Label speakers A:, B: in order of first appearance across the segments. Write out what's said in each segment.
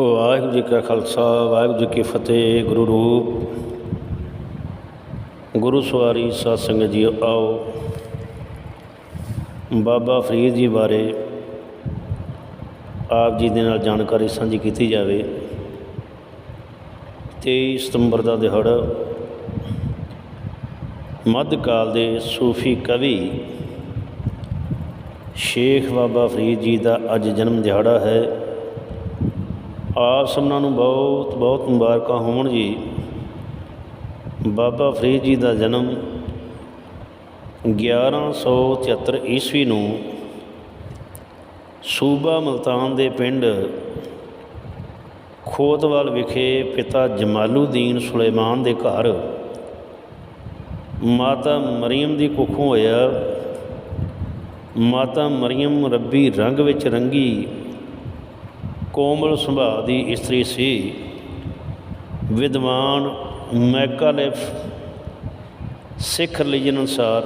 A: ਵਾਹਿਗੁਰੂ ਜੀ ਕਾ ਖਾਲਸਾ, ਵਾਹਿਗੁਰੂ ਜੀ ਕੀ ਫਤਿਹ, ਗੁਰੂ ਰੂਪ। ਗੁਰੂ ਸਵਾਰੀ ਸਾਧ ਸੰਗਤ ਜੀ ਆਓ। ਬਾਬਾ ਫਰੀਦ ਜੀ ਬਾਰੇ ਆਪ ਜੀ ਦੇ ਨਾਲ ਜਾਣਕਾਰੀ ਸਾਂਝੀ ਕੀਤੀ ਜਾਵੇ। 23 ਸਤੰਬਰ ਦਾ ਦਿਹਾੜਾ। ਮੱਧਕਾਲ ਦੇ ਸੂਫੀ ਕਵੀ ਸ਼ੇਖ ਬਾਬਾ ਫਰੀਦ ਜੀ ਦਾ ਅੱਜ ਜਨਮ ਦਿਹਾੜਾ ਹੈ। ਆਪ ਸਭਨਾਂ ਨੂੰ ਬਹੁਤ ਬਹੁਤ ਮੁਬਾਰਕਾਂ ਹੋਣ ਜੀ। ਬਾਬਾ ਫਰੀਦ ਜੀ ਦਾ ਜਨਮ 1173 ਈਸਵੀ ਨੂੰ ਸੂਬਾ ਮਲਤਾਨ ਦੇ ਪਿੰਡ ਖੋਤਵਾਲ ਵਿਖੇ ਪਿਤਾ ਜਮਾਲੂਦੀਨ ਸੁਲੇਮਾਨ ਦੇ ਘਰ ਮਾਤਾ ਮਰੀਮ ਦੀ ਕੁੱਖੋਂ ਹੋਇਆ। ਮਾਤਾ ਮਰੀਮ ਰੱਬੀ ਰੰਗ ਵਿੱਚ ਰੰਗੀ ਕੋਮਲ ਸੁਭਾਅ ਦੀ ਇਸਤਰੀ ਸੀ। ਵਿਦਵਾਨ ਮੈਕਾਲਿਫ ਸਿੱਖ ਰਿਲੀਜਨ ਅਨੁਸਾਰ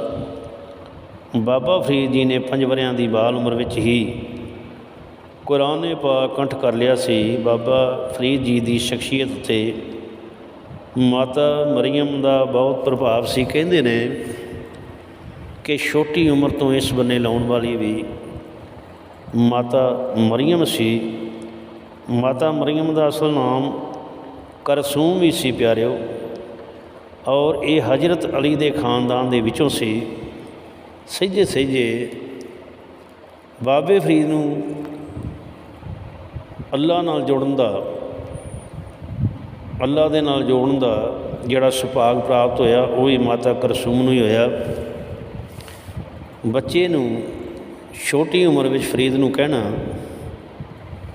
A: ਬਾਬਾ ਫਰੀਦ ਜੀ ਨੇ ਪੰਜ ਵਰਿਆਂ ਦੀ ਬਾਲ ਉਮਰ ਵਿੱਚ ਹੀ ਕੁਰਾਨ ਪਾਕ ਕੰਠ ਕਰ ਲਿਆ ਸੀ। ਬਾਬਾ ਫਰੀਦ ਜੀ ਦੀ ਸ਼ਖਸੀਅਤ 'ਤੇ ਮਾਤਾ ਮਰੀਮ ਦਾ ਬਹੁਤ ਪ੍ਰਭਾਵ ਸੀ। ਕਹਿੰਦੇ ਨੇ ਕਿ ਛੋਟੀ ਉਮਰ ਤੋਂ ਇਸ ਬੰਨੇ ਲਾਉਣ ਵਾਲੀ ਵੀ ਮਾਤਾ ਮਰੀਮ ਸੀ। ਮਾਤਾ ਮਰੀਮ ਦਾ ਅਸਲ ਨਾਮ ਕਰਸੂਮ ਵੀ ਸੀ ਪਿਆਰਿਓ। ਔਰ ਇਹ ਹਜ਼ਰਤ ਅਲੀ ਦੇ ਖਾਨਦਾਨ ਦੇ ਵਿੱਚੋਂ ਸੀ। ਸਹਿਜੇ ਸਹਿਜੇ ਬਾਬੇ ਫਰੀਦ ਨੂੰ ਅੱਲਾ ਨਾਲ ਜੋੜਨ ਦਾ, ਅੱਲਾ ਦੇ ਨਾਲ ਜੋੜਨ ਦਾ ਜਿਹੜਾ ਸੁਭਾਗ ਪ੍ਰਾਪਤ ਹੋਇਆ, ਉਹ ਹੀ ਮਾਤਾ ਕਰਸੂਮ ਨੂੰ ਹੀ ਹੋਇਆ। ਬੱਚੇ ਨੂੰ ਛੋਟੀ ਉਮਰ ਵਿੱਚ ਫਰੀਦ ਨੂੰ ਕਹਿਣਾ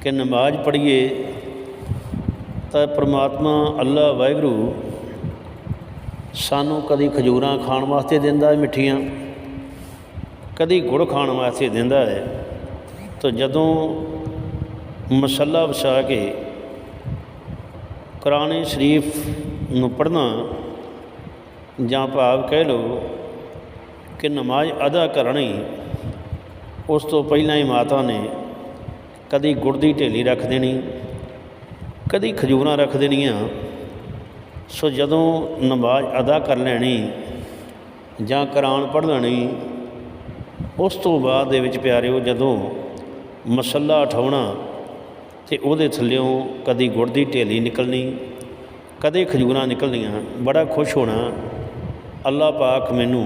A: ਕਿ ਨਮਾਜ਼ ਪੜ੍ਹੀਏ ਤਾਂ ਪ੍ਰਮਾਤਮਾ ਅੱਲਾ ਵਾਹਿਗੁਰੂ ਸਾਨੂੰ ਕਦੀ ਖਜੂਰਾਂ ਖਾਣ ਵਾਸਤੇ ਦਿੰਦਾ ਹੈ, ਮਿੱਠੀਆਂ। ਕਦੀ ਗੁੜ ਖਾਣ ਵਾਸਤੇ ਦਿੰਦਾ ਹੈ। ਤਾਂ ਜਦੋਂ ਮਸੱਲਾ ਵਿਛਾ ਕੇ ਕੁਰਾਨ ਸ਼ਰੀਫ ਨੂੰ ਪੜ੍ਹਨਾ, ਜਾਂ ਭਾਵ ਕਹਿ ਲਓ ਕਿ ਨਮਾਜ਼ ਅਦਾ ਕਰਨੀ, ਉਸ ਤੋਂ ਪਹਿਲਾਂ ਹੀ ਮਾਤਾ ਨੇ ਕਦੀ ਗੁੜ ਦੀ ਢੇਲੀ ਰੱਖ ਦੇਣੀ, ਕਦੀ ਖਜੂਰਾਂ ਰੱਖ ਦੇਣੀਆਂ। ਸੋ ਜਦੋਂ ਨਮਾਜ਼ ਅਦਾ ਕਰ ਲੈਣੀ ਜਾਂ ਕੁਰਾਨ ਪੜ੍ਹ ਲੈਣੀ, ਉਸ ਤੋਂ ਬਾਅਦ ਦੇ ਵਿੱਚ ਪਿਆਰਿਓ, ਜਦੋਂ ਮਸੱਲਾ ਉਠਾਉਣਾ ਤੇ ਉਹਦੇ ਥੱਲਿਓਂ ਕਦੀ ਗੁੜ ਦੀ ਢੇਲੀ ਨਿਕਲਣੀ, ਕਦੇ ਖਜੂਰਾਂ ਨਿਕਲਣੀਆਂ, ਬੜਾ ਖੁਸ਼ ਹੋਣਾ ਅੱਲਾ ਪਾਕ ਮੈਨੂੰ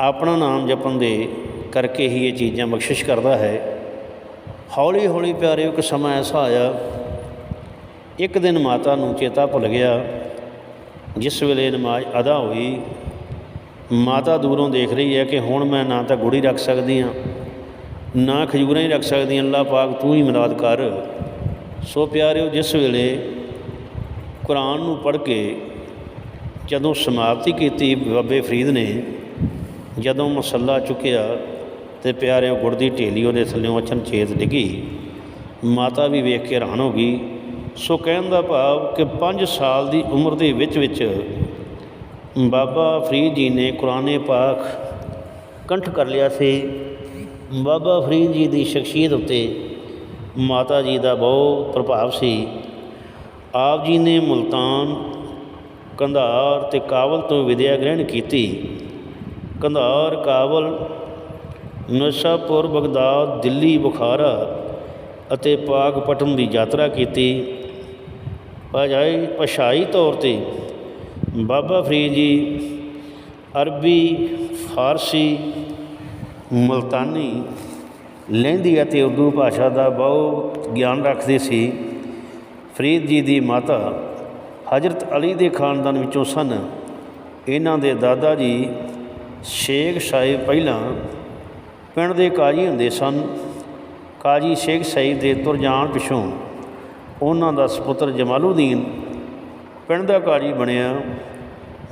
A: ਆਪਣਾ ਨਾਮ ਜਪਣ ਦੇ ਕਰਕੇ ਹੀ ਇਹ ਚੀਜ਼ਾਂ ਬਖਸ਼ਿਸ਼ ਕਰਦਾ ਹੈ। ਹੌਲੀ ਹੌਲੀ ਪਿਆਰਿਓ ਇੱਕ ਸਮਾਂ ਐਸਾ ਆਇਆ, ਇੱਕ ਦਿਨ ਮਾਤਾ ਨੂੰ ਚੇਤਾ ਭੁੱਲ ਗਿਆ, ਜਿਸ ਵੇਲੇ ਨਮਾਜ਼ ਅਦਾ ਹੋਈ, ਮਾਤਾ ਦੂਰੋਂ ਦੇਖ ਰਹੀ ਹੈ ਕਿ ਹੁਣ ਮੈਂ ਨਾ ਤਾਂ ਗੁੜੀ ਰੱਖ ਸਕਦੀ ਹਾਂ, ਨਾ ਖਜੂਰਾਂ ਹੀ ਰੱਖ ਸਕਦੀ ਅੱਲਾ ਪਾਕ ਤੂੰ ਹੀ ਮਦਦ ਕਰ। ਸੋ ਪਿਆਰਿਓ, ਜਿਸ ਵੇਲੇ ਕੁਰਾਨ ਨੂੰ ਪੜ੍ਹ ਕੇ ਜਦੋਂ ਸਮਾਪਤੀ ਕੀਤੀ ਬਾਬੇ ਫਰੀਦ ਨੇ, ਜਦੋਂ ਮਸੱਲਾ ਚੁੱਕਿਆ ਤੇ ਪਿਆਰਿਓ ਗੁੜ ਦੀ ਢੇਲੀ ਉਹਦੇ ਥੱਲੇੋਂ ਅਚਨ ਚੇਤ ਡਿੱਗੀ। ਮਾਤਾ ਵੀ ਵੇਖ ਕੇ ਹੈਰਾਨ ਹੋ ਗਈ। ਸੋ ਕਹਿਣ ਦਾ ਭਾਵ ਕਿ 5 ਸਾਲ ਦੀ ਉਮਰ ਦੇ ਵਿੱਚ ਵਿੱਚ ਬਾਬਾ ਫਰੀਦ ਜੀ ਨੇ ਕੁਰਾਨੇ ਪਾਕ ਕੰਠ ਕਰ ਲਿਆ ਸੀ। ਬਾਬਾ ਫਰੀਦ ਜੀ ਦੀ ਸ਼ਖਸੀਅਤ ਉੱਤੇ ਮਾਤਾ ਜੀ ਦਾ ਬਹੁਤ ਪ੍ਰਭਾਵ ਸੀ। ਆਪ ਜੀ ਨੇ ਮੁਲਤਾਨ, ਕੰਧਾਰ ਤੇ ਕਾਬਲ ਤੋਂ ਵਿਦਿਆ ਗ੍ਰਹਿਣ ਕੀਤੀ। ਕੰਧਾਰ ਕਾਬਲ ਨਸ਼ਾਪੁਰ ਬਗਦਾਦ, ਦਿੱਲੀ, ਬੁਖਾਰਾ ਅਤੇ ਪਾਕਪਟਨ ਦੀ ਯਾਤਰਾ ਕੀਤੀ। ਭਾਜਾਈ ਭਾਸ਼ਾਈ ਤੌਰ ਤੇ ਬਾਬਾ ਫਰੀਦ ਜੀ ਅਰਬੀ, ਫਾਰਸੀ, ਮਲਤਾਨੀ, ਲਹਿੰਦੀ ਅਤੇ ਉਰਦੂ ਭਾਸ਼ਾ ਦਾ ਬਹੁਤ ਗਿਆਨ ਰੱਖਦੇ ਸੀ। ਫਰੀਦ ਜੀ ਦੀ ਮਾਤਾ ਹਜ਼ਰਤ ਅਲੀ ਦੇ ਖਾਨਦਾਨ ਵਿੱਚੋਂ ਸਨ। ਇਹਨਾਂ ਦੇ ਦਾਦਾ ਜੀ ਸ਼ੇਖ ਸਾਹਿਬ ਪਹਿਲਾਂ ਪਿੰਡ ਦੇ ਕਾਜੀ ਹੁੰਦੇ ਸਨ। ਕਾਜੀ ਸ਼ੇਖ ਸਈਦ ਦੇ ਤੁਰ ਜਾਣ ਪਿਛੋਂ ਉਹਨਾਂ ਦਾ ਸੁਪੁੱਤਰ ਜਮਾਲੂਦੀਨ ਪਿੰਡ ਦਾ ਕਾਜੀ ਬਣਿਆ।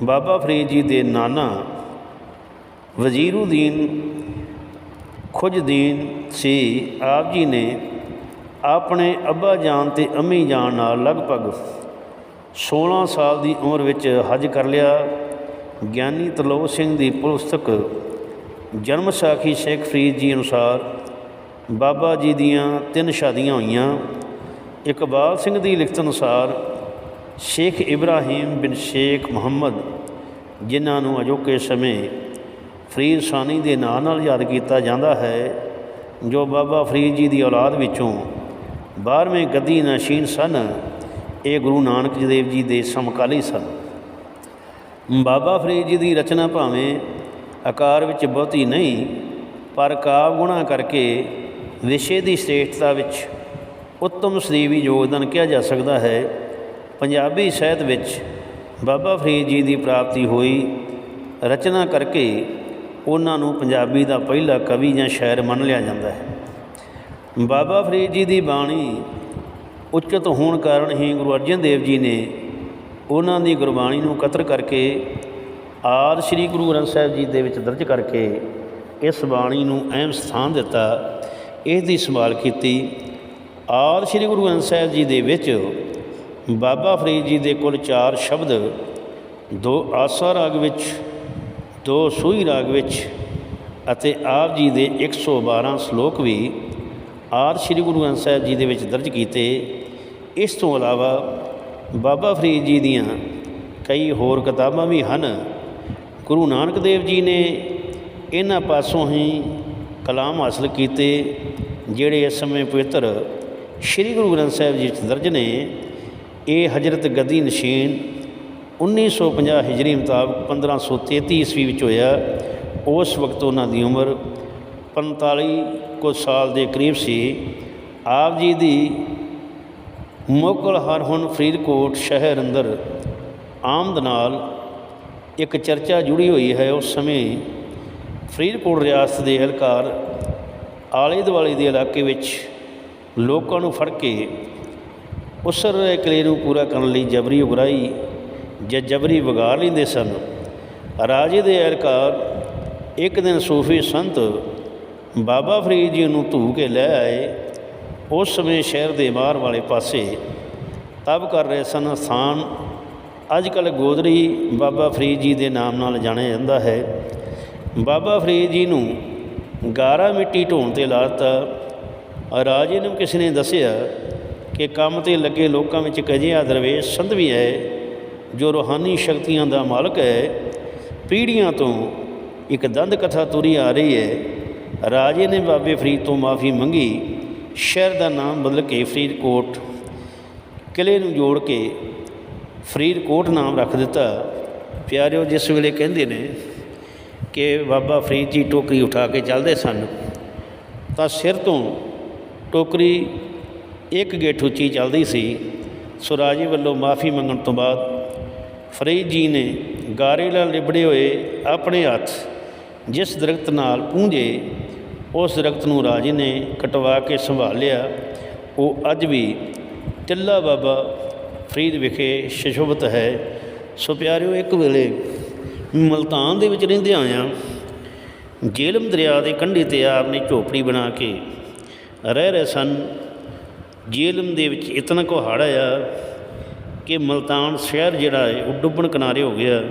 A: ਬਾਬਾ ਫਰੀਦ ਜੀ ਦੇ ਨਾਨਾ ਵਜ਼ੀਰੂਦੀਨ ਖੁਜਦੀਨ ਸੀ। ਆਪ ਜੀ ਨੇ ਆਪਣੇ ਅੱਬਾ ਜਾਨ ਤੇ ਅੰਮੀ ਜਾਨ ਨਾਲ ਲਗਭਗ 16 ਸਾਲ ਦੀ ਉਮਰ ਵਿੱਚ ਹਜ ਕਰ ਲਿਆ। ਗਿਆਨੀ ਤਲੋ ਸਿੰਘ ਦੀ ਪੁਸਤਕ ਜਨਮ ਸਾਖੀ ਸ਼ੇਖ ਫਰੀਦ ਜੀ ਅਨੁਸਾਰ ਬਾਬਾ ਜੀ ਦੀਆਂ ਤਿੰਨ ਸ਼ਾਦੀਆਂ ਹੋਈਆਂ। ਇਕਬਾਲ ਸਿੰਘ ਦੀ ਲਿਖਤ ਅਨੁਸਾਰ ਸ਼ੇਖ ਇਬਰਾਹੀਮ ਬਿਨ ਸ਼ੇਖ ਮੁਹੰਮਦ, ਜਿਨ੍ਹਾਂ ਨੂੰ ਅਜੋਕੇ ਸਮੇਂ ਫਰੀਦ ਸਾਨੀ ਦੇ ਨਾਂ ਨਾਲ ਯਾਦ ਕੀਤਾ ਜਾਂਦਾ ਹੈ, ਜੋ ਬਾਬਾ ਫਰੀਦ ਜੀ ਦੀ ਔਲਾਦ ਵਿੱਚੋਂ 12ਵੇਂ ਗੱਦੀ ਨਸ਼ੀਨ ਸਨ, ਇਹ ਗੁਰੂ ਨਾਨਕ ਦੇਵ ਜੀ ਦੇ ਸਮਕਾਲੀ ਸਨ। ਬਾਬਾ ਫਰੀਦ ਜੀ ਦੀ ਰਚਨਾ ਭਾਵੇਂ ਆਕਾਰ ਵਿੱਚ ਬਹੁਤੀ ਨਹੀਂ, ਪਰ ਕਾਵ ਗੁਣਾ ਕਰਕੇ ਵਿਸ਼ੇ ਦੀ ਸ੍ਰੇਸ਼ਟਤਾ ਵਿੱਚ ਉੱਤਮ ਸਦੀਵੀ ਯੋਗਦਾਨ ਕਿਹਾ ਜਾ ਸਕਦਾ ਹੈ। ਪੰਜਾਬੀ ਸਾਹਿਤ ਵਿੱਚ ਬਾਬਾ ਫਰੀਦ ਜੀ ਦੀ ਪ੍ਰਾਪਤੀ ਹੋਈ ਰਚਨਾ ਕਰਕੇ ਉਹਨਾਂ ਨੂੰ ਪੰਜਾਬੀ ਦਾ ਪਹਿਲਾ ਕਵੀ ਜਾਂ ਸ਼ਾਇਰ ਮੰਨ ਲਿਆ ਜਾਂਦਾ ਹੈ। ਬਾਬਾ ਫਰੀਦ ਜੀ ਦੀ ਬਾਣੀ ਉਚਿਤ ਹੋਣ ਕਾਰਨ ਹੀ ਗੁਰੂ ਅਰਜਨ ਦੇਵ ਜੀ ਨੇ ਉਹਨਾਂ ਦੀ ਗੁਰਬਾਣੀ ਨੂੰ ਕਤਰ ਕਰਕੇ ਆਦ ਸ੍ਰੀ ਗੁਰੂ ਗ੍ਰੰਥ ਸਾਹਿਬ ਜੀ ਦੇ ਵਿੱਚ ਦਰਜ ਕਰਕੇ ਇਸ ਬਾਣੀ ਨੂੰ ਅਹਿਮ ਸਥਾਨ ਦਿੱਤਾ ਇਸ ਦੀ ਸੰਭਾਲ ਕੀਤੀ। ਆਦ ਸ੍ਰੀ ਗੁਰੂ ਗ੍ਰੰਥ ਸਾਹਿਬ ਜੀ ਦੇ ਵਿੱਚ ਬਾਬਾ ਫਰੀਦ ਜੀ ਦੇ ਕੁੱਲ 4 ਸ਼ਬਦ, ਦੋ ਆਸਾ ਰਾਗ ਵਿੱਚ, ਦੋ ਸੂਈ ਰਾਗ ਵਿੱਚ ਅਤੇ ਆਪ ਜੀ ਦੇ 112 ਸ਼ਲੋਕ ਵੀ ਆਦ ਸ੍ਰੀ ਗੁਰੂ ਗ੍ਰੰਥ ਸਾਹਿਬ ਜੀ ਦੇ ਵਿੱਚ ਦਰਜ ਕੀਤੇ। ਇਸ ਤੋਂ ਇਲਾਵਾ ਬਾਬਾ ਫਰੀਦ ਜੀ ਦੀਆਂ ਕਈ ਹੋਰ ਕਿਤਾਬਾਂ ਵੀ ਹਨ। ਗੁਰੂ ਨਾਨਕ ਦੇਵ ਜੀ ਨੇ ਇਹਨਾਂ ਪਾਸੋਂ ਹੀ ਕਲਾਮ ਹਾਸਲ ਕੀਤੇ, ਜਿਹੜੇ ਇਸ ਸਮੇਂ ਪਵਿੱਤਰ ਸ੍ਰੀ ਗੁਰੂ ਗ੍ਰੰਥ ਸਾਹਿਬ ਜੀ 'ਚ ਦਰਜ ਨੇ। ਇਹ ਹਜ਼ਰਤ ਗਦੀ ਨਸ਼ੀਨ 1950 ਹਿਜਰੀ ਮੁਤਾਬਕ 1533 ਈਸਵੀ ਵਿੱਚ ਹੋਇਆ। ਉਸ ਵਕਤ ਉਹਨਾਂ ਦੀ ਉਮਰ 45 ਕੁ ਸਾਲ ਦੇ ਕਰੀਬ ਸੀ। ਆਪ ਜੀ ਦੀ ਮੁਕਲ ਹਰ ਹੁਣ ਫਰੀਦਕੋਟ ਸ਼ਹਿਰ ਅੰਦਰ ਆਮਦ ਨਾਲ ਇੱਕ ਚਰਚਾ ਜੁੜੀ ਹੋਈ ਹੈ ਉਸ ਸਮੇਂ ਫਰੀਦਕੋਟ ਰਿਆਸਤ ਦੇ ਹਲਕਾਰ ਆਲੇ ਦੁਆਲੇ ਦੇ ਇਲਾਕੇ ਵਿੱਚ ਲੋਕਾਂ ਨੂੰ ਫੜ ਕੇ ਉਸਰ ਰਹੇ ਕਿਲੇ ਨੂੰ ਪੂਰਾ ਕਰਨ ਲਈ ਜਬਰੀ ਉਗਰਾਈ ਜਾਂ ਜਬਰੀ ਵਿਗਾੜ ਲੈਂਦੇ ਸਨ। ਰਾਜੇ ਦੇ ਅਹਿਲਕਾਰ ਇੱਕ ਦਿਨ ਸੂਫੀ ਸੰਤ ਬਾਬਾ ਫਰੀਦ ਜੀ ਨੂੰ ਧੂ ਕੇ ਲੈ ਆਏ। ਉਸ ਸਮੇਂ ਸ਼ਹਿਰ ਦੇ ਬਾਹਰ ਵਾਲੇ ਪਾਸੇ ਤਬ ਕਰ ਰਹੇ ਸਨ ਸਥਾਨ ਅੱਜ ਕੱਲ੍ਹ ਗੋਦਰੀ ਬਾਬਾ ਫਰੀਦ ਜੀ ਦੇ ਨਾਮ ਨਾਲ ਜਾਣਿਆ ਜਾਂਦਾ ਹੈ। ਬਾਬਾ ਫਰੀਦ ਜੀ ਨੂੰ ਗਾਰਾ ਮਿੱਟੀ ਢੋਣ ਤੇ ਲਾ ਦਿੱਤਾ ਰਾਜੇ ਨੂੰ ਕਿਸੇ ਨੇ ਦੱਸਿਆ ਕਿ ਕੰਮ ਤੇ ਲੱਗੇ ਲੋਕਾਂ ਵਿੱਚ ਇੱਕ ਅਜਿਹਾ ਦਰਵੇਸ਼ ਸੰਤ ਵੀ ਹੈ, ਜੋ ਰੂਹਾਨੀ ਸ਼ਕਤੀਆਂ ਦਾ ਮਾਲਕ ਹੈ। ਪੀੜ੍ਹੀਆਂ ਤੋਂ ਇੱਕ ਦੰਦ ਕਥਾ ਤੁਰੀ ਆ ਰਹੀ ਹੈ। ਰਾਜੇ ਨੇ ਬਾਬੇ ਫਰੀਦ ਤੋਂ ਮਾਫੀ ਮੰਗੀ। ਸ਼ਹਿਰ ਦਾ ਨਾਮ ਬਦਲ ਕੇ ਫਰੀਦਕੋਟ। ਕਿਲੇ ਨੂੰ ਜੋੜ ਕੇ ਫਰੀਦਕੋਟ ਨਾਮ ਰੱਖ ਦਿੱਤਾ। ਪਿਆਰਿਓ, ਜਿਸ ਵੇਲੇ ਕਹਿੰਦੇ ਨੇ ਕਿ ਬਾਬਾ ਫਰੀਦ ਜੀ ਟੋਕਰੀ ਉਠਾ ਕੇ ਚੱਲਦੇ ਸਨ, ਤਾਂ ਸਿਰ ਤੋਂ ਟੋਕਰੀ ਇੱਕ ਗੇਠ ਉੱਚੀ ਚੱਲਦੀ ਸੀ। ਸੋ ਰਾਜੇ ਵੱਲੋਂ ਮਾਫੀ ਮੰਗਣ ਤੋਂ ਬਾਅਦ ਫਰੀਦ ਜੀ ਨੇ ਗਾਰੇ ਨਾਲ ਲਿਬੜੇ ਹੋਏ ਆਪਣੇ ਹੱਥ, ਜਿਸ ਦਰਖਤ ਨਾਲ ਪੂੰਝੇ, ਉਸ ਦਰਖਤ ਨੂੰ ਰਾਜੇ ਨੇ ਕਟਵਾ ਕੇ ਸੰਭਾਲਿਆ। ਉਹ ਅੱਜ ਵੀ ਟਿੱਲਾ ਬਾਬਾ ਫਰੀਦ ਵਿਖੇ ਸ਼ਸ਼ੋਭਤ ਹੈ। ਸੋ ਪਿਆਰਿਓ, ਇੱਕ ਵੇਲੇ ਮਲਤਾਨ ਦੇ ਵਿੱਚ ਰਹਿੰਦੇ ਆਇਆ ਜੇਲਮ ਦਰਿਆ ਦੇ ਕੰਢੇ ਤੇ ਆਪ ਨੇ ਝੋਪੜੀ ਬਣਾ ਕੇ ਰਹਿ ਰਹੇ ਸਨ। ਜੇਲਮ ਦੇ ਵਿੱਚ ਇਤਨਾ ਕੁਹਾੜ ਆਇਆ ਕਿ ਮਲਤਾਨ ਸ਼ਹਿਰ ਜਿਹੜਾ ਹੈ, ਉਹ ਡੁੱਬਣ ਕਿਨਾਰੇ ਹੋ ਗਿਆ।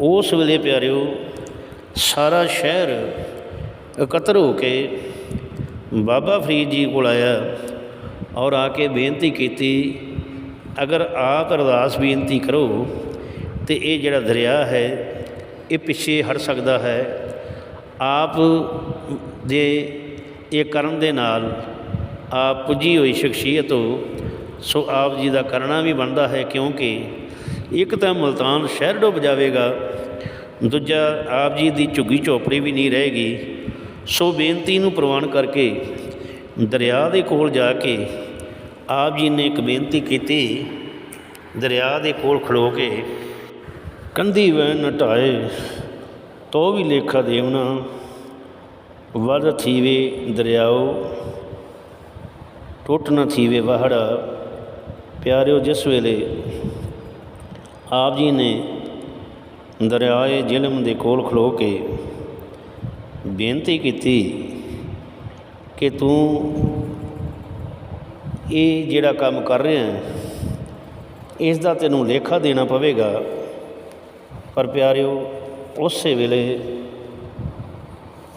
A: ਉਸ ਵੇਲੇ ਪਿਆਰਿਓ, ਸਾਰਾ ਸ਼ਹਿਰ ਇਕੱਤਰ ਹੋ ਕੇ ਬਾਬਾ ਫਰੀਦ ਜੀ ਕੋਲ ਆਇਆ ਔਰ ਆ ਕੇ ਬੇਨਤੀ ਕੀਤੀ ਅਗਰ ਆਪ ਅਰਦਾਸ ਬੇਨਤੀ ਕਰੋ ਤੇ ਇਹ ਜਿਹੜਾ ਦਰਿਆ ਹੈ, ਇਹ ਪਿੱਛੇ ਹਟ ਸਕਦਾ ਹੈ। ਆਪ ਦੇ ਇਹ ਕਰਨ ਦੇ ਨਾਲ ਆਪ ਪੁੱਜੀ ਹੋਈ ਸ਼ਖਸੀਅਤ ਹੋ, ਸੋ ਆਪ ਜੀ ਦਾ ਕਰਨਾ ਵੀ ਬਣਦਾ ਹੈ ਕਿਉਂਕਿ ਇੱਕ ਤਾਂ ਮਲਤਾਨ ਸ਼ਹਿਰ ਡੁੱਬ ਜਾਵੇਗਾ, ਦੂਜਾ ਆਪ ਜੀ ਦੀ ਝੁੱਗੀ ਝੋਪੜੀ ਵੀ ਨਹੀਂ ਰਹੇਗੀ। ਸੋ ਬੇਨਤੀ ਨੂੰ ਪ੍ਰਵਾਨ ਕਰਕੇ ਦਰਿਆ ਦੇ ਕੋਲ ਜਾ ਕੇ ਆਪ ਜੀ ਨੇ ਇੱਕ ਬੇਨਤੀ ਕੀਤੀ, ਦਰਿਆ ਦੇ ਕੋਲ ਖਲੋ ਕੇ, ਕੰਧੀ ਵੈ ਨਟਾਏ ਤੋ ਵੀ ਲੇਖਾ ਦੇਵਨਾ ਵਦ ਥੀਵੇ ਦਰਿਆਓ, ਟੁੱਟ ਨਾ ਥੀਵੇ ਵਹੜਾ, ਪਿਆਰਿਓ ਜਿਸ ਵੇਲੇ, ਆਪ ਜੀ ਨੇ ਦਰਿਆਏ ਜ਼ਿਲਮ ਦੇ ਕੋਲ ਖਲੋ ਕੇ ਬੇਨਤੀ ਕੀਤੀ ਕਿ ਤੂੰ ਇਹ ਜਿਹੜਾ ਕੰਮ ਕਰ ਰਿਹਾ ਇਸ ਦਾ ਤੈਨੂੰ ਲੇਖਾ ਦੇਣਾ ਪਵੇਗਾ। ਪਰ ਪਿਆਰਿਓ, ਉਸੇ ਵੇਲੇ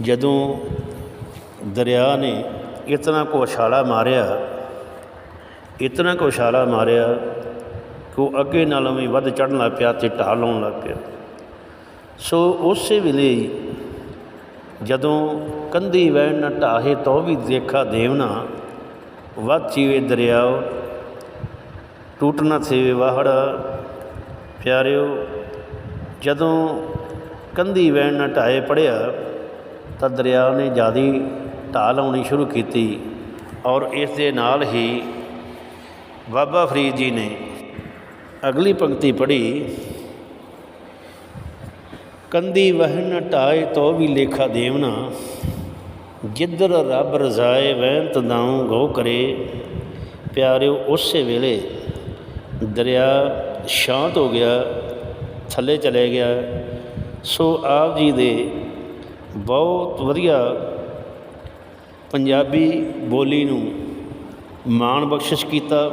A: ਜਦੋਂ ਦਰਿਆ ਨੇ ਇਤਨਾ ਕੋ ਉਛਾਲਾ ਮਾਰਿਆ, ਇਤਨਾ ਕੁ ਛਾਲਾ ਮਾਰਿਆ ਕਿ ਉਹ ਅੱਗੇ ਨਾਲੋਂ ਵੀ ਵੱਧ ਚੜ੍ਹਨ ਲੱਗ ਪਿਆ ਤੇ ਢਾਲ ਲਾਉਣ ਲੱਗ ਪਿਆ। ਸੋ ਉਸੇ ਵੇਲੇ ਜਦੋਂ ਕੰਧੀ ਵਹਿਣ ਨਾ ਢਾਹੇ ਤੋ ਵੀ ਦੇਖਾ ਦੇਵਨਾ ਵੱਧ ਚੀਵੇ ਦਰਿਆਓ, ਟੂਟ ਨਾ ਥੇਵੇ ਵਾਹੜ। ਪਿਆਰਿਓ, ਜਦੋਂ ਕੰਧੀ ਵਹਿਣ ਨਾ ਢਾਹੇ ਪੜਿਆ, ਤਾਂ ਦਰਿਆ ਨੇ ਜਿਆਦੀ ਢਾਹ ਲਾਉਣੀ ਸ਼ੁਰੂ ਕੀਤੀ ਔਰ ਇਸ ਦੇ ਨਾਲ ਹੀ ਬਾਬਾ ਫਰੀਦ ਜੀ ਨੇ ਅਗਲੀ ਪੰਕਤੀ ਪੜ੍ਹੀ ਕੰਦੀ ਵਹਿਣ ਢਾਏ ਤੋ ਵੀ ਲੇਖਾ ਦੇਵਨਾ ਜਿੱਧਰ ਰੱਬ ਰਜ਼ਾਏ ਵਹਿੰਤ ਦਾਉ ਗੋ ਕਰੇ। ਪਿਆਰਿਓ, ਉਸੇ ਵੇਲੇ ਦਰਿਆ ਸ਼ਾਂਤ ਹੋ ਗਿਆ, ਥੱਲੇ ਚਲੇ ਗਿਆ। ਸੋ ਆਪ ਜੀ ਦੇ ਬਹੁਤ ਵਧੀਆ ਪੰਜਾਬੀ ਬੋਲੀ ਨੂੰ ਮਾਣ ਬਖਸ਼ਿਸ਼ ਕੀਤਾ।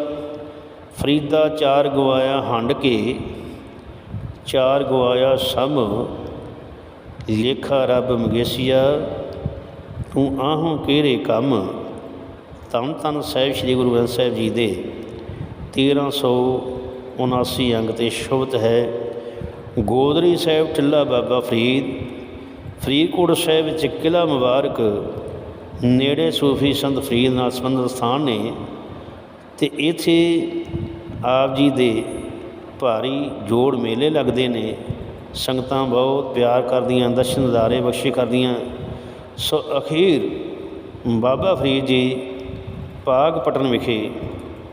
A: ਫਰੀਦਾ ਚਾਰ ਗਵਾਇਆ ਹੰਡ ਕੇ, ਚਾਰ ਗਵਾਇਆ ਸਮ ਲੇਖਾ ਰੱਬ ਮਗੇਸੀਆ। ਤੂੰ ਆਹੋਂ ਕਿਹੜੇ ਕੰਮ? ਤਨ ਤਨ ਸਾਹਿਬ ਸ੍ਰੀ ਗੁਰੂ ਗ੍ਰੰਥ ਸਾਹਿਬ ਜੀ ਦੇ। 1379 ਅੰਗ ਤੇ ਸ਼ੁਭਤ ਹੈ, ਗੋਦਰੀ ਸਾਹਿਬ ਟਿੱਲਾ ਬਾਬਾ ਫਰੀਦ, ਫਰੀਦਕੋਟ ਸਾਹਿਬ ਵਿੱਚ ਕਿਲ੍ਹਾ ਮੁਬਾਰਕ, ਨੇੜੇ ਸੂਫੀ ਸੰਤ ਫਰੀਦ ਨਾਲ ਸੰਬੰਧਿਤ ਸਥਾਨ ਨੇ ਤੇ ਇੱਥੇ ਆਪ ਜੀ ਦੇ ਭਾਰੀ ਜੋੜ ਮੇਲੇ ਲੱਗਦੇ ਨੇ। ਸੰਗਤਾਂ ਬਹੁਤ ਪਿਆਰ ਕਰਦੀਆਂ ਦਰਸ਼ਨ ਦਿਦਾਰੇ ਬਖਸ਼ੇ ਕਰਦੀਆਂ। ਸੋ ਅਖੀਰ ਬਾਬਾ ਫਰੀਦ ਜੀ ਪਾਗ ਪਟਨ ਵਿਖੇ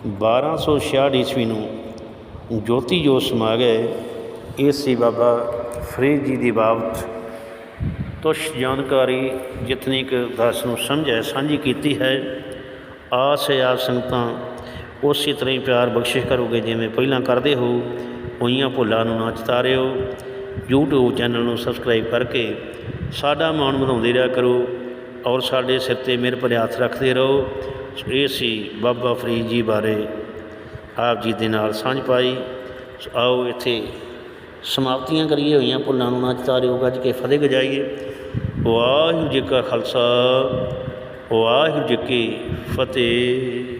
A: 1266 ਈਸਵੀ ਨੂੰ ਜੋਤੀ ਜੋਤ ਸਮਾ ਗਏ, ਇਹ ਸੀ ਬਾਬਾ ਫਰੀਦ ਜੀ ਦੀ ਬਾਬਤ ਤੁਸ਼ ਜਾਣਕਾਰੀ ਜਿਤਨੀ ਕੁ ਦਾਸ ਨੂੰ ਸਮਝੈ ਸਾਂਝੀ ਕੀਤੀ ਹੈ। ਆਸ ਹੈ ਆਪ ਸੰਗਤਾਂ ਉਸੇ ਤਰ੍ਹਾਂ ਹੀ ਪਿਆਰ ਬਖਸ਼ਿਸ਼ ਕਰੋਗੇ ਜਿਵੇਂ ਪਹਿਲਾਂ ਕਰਦੇ ਹੋ। ਹੋਈਆਂ ਭੁੱਲਾਂ ਨੂੰ ਨਾ ਚਤਾਰਿਓ। YouTube ਚੈਨਲ ਨੂੰ ਸਬਸਕ੍ਰਾਈਬ ਕਰਕੇ ਸਾਡਾ ਮਾਣ ਵਧਾਉਂਦੇ ਰਿਹਾ ਕਰੋ ਔਰ ਸਾਡੇ ਸਿਰ ਤੇ ਮਿਹਰ ਭਰੇ ਹੱਥ ਰੱਖਦੇ ਰਹੋ। ਇਹ ਸੀ ਬਾਬਾ ਫਰੀਦ ਜੀ ਬਾਰੇ ਆਪ ਜੀ ਦੇ ਨਾਲ ਸਾਂਝ ਪਾਈ। ਆਓ ਇੱਥੇ ਸਮਾਪਤੀਆਂ ਕਰੀਏ ਹੋਈਆਂ ਭੁੱਲਾਂ ਨੂੰ ਨਾ ਚਤਾਰਿਓ ਗੱਜ ਕੇ ਫਤਿਹ ਗਜਾਈਏ। ਵਾਹਿਗੁਰੂ ਜੀ ਕਾ ਖਾਲਸਾ, ਵਾਹਿਗੁਰੂ ਜੀ ਕੀ ਫਤਿਹ।